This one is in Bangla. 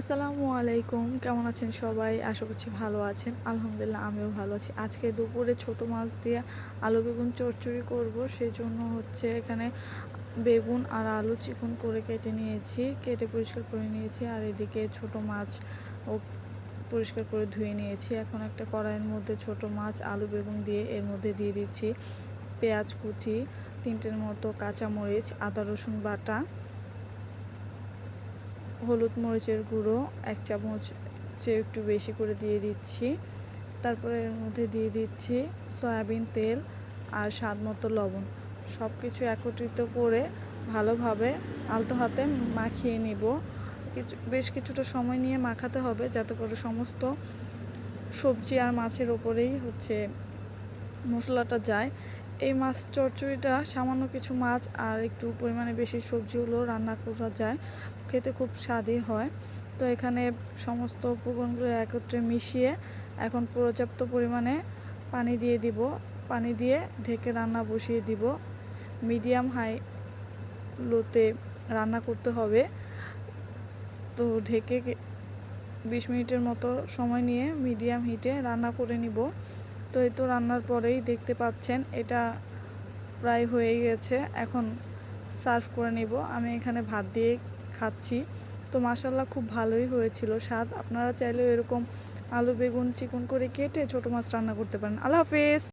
আসসালামু আলাইকুম। কেমন আছেন সবাই? আশা করছি ভালো আছেন। আলহামদুলিল্লাহ, আমিও ভালো আছি। আজকে দুপুরে ছোট মাছ দিয়ে আলু বেগুন চচ্চড়ি করব। সেই জন্য হচ্ছে এখানে বেগুন আর আলু চিকন করে কেটে নিয়েছি। কেটে পরিষ্কার করে নিয়েছি আর এদিকে ছোট মাছ ও পরিষ্কার করে ধুয়ে নিয়েছি। এখন একটা কড়াইয়ের মধ্যে ছোট মাছ, আলু বেগুন দিয়ে এর মধ্যে দিয়ে দিচ্ছি। পেঁয়াজ কুচি, তিনটের মতো কাঁচামরিচ, আদা রসুন বাটা হলুদ মরিচের গুঁড়ো, এক চামচ চেয়ে একটু বেশি করে দিয়ে দিচ্ছি। তারপরে এর মধ্যে দিয়ে দিচ্ছি সয়াবিন তেল আর স্বাদ মতো লবণ। সব কিছু একত্রিত করে ভালোভাবে আলতো হাতে মাখিয়ে নিব। কিছু, বেশ কিছুটা সময় নিয়ে মাখাতে হবে যাতে করে সমস্ত সবজি আর মাছের ওপরেই হচ্ছে মশলাটা যায়। এই মাছ চচ্চড়িটা সামান্য কিছু মাছ আর একটু পরিমাণে বেশি সবজি হলেও রান্না করা যায়। খেতে খুব স্বাদই হয়। তো এখানে সমস্ত উপকরণগুলো একত্রে মিশিয়ে এখন পর্যাপ্ত পরিমাণে পানি দিয়ে দিব। পানি দিয়ে ঢেকে রান্না বসিয়ে দিব। মিডিয়াম হাই লোতে রান্না করতে হবে। তো ঢেকে বিশ মিনিটের মতো সময় নিয়ে মিডিয়াম হিটে রান্না করে নিব। তো এই তো রান্নার পরেই দেখতে পাচ্ছেন, এটা প্রায় হয়ে গেছে। এখন সার্ভ করে নেব। আমি এখানে ভাত দিয়ে খাচ্ছি। তো মাসাল্লাহ খুব ভালোই হয়েছিল স্বাদ। আপনারা চাইলেও এরকম আলু, বেগুন, চিকন করে কেটে ছোটো মাছ রান্না করতে পারেন। আল্লাহ হাফেজ!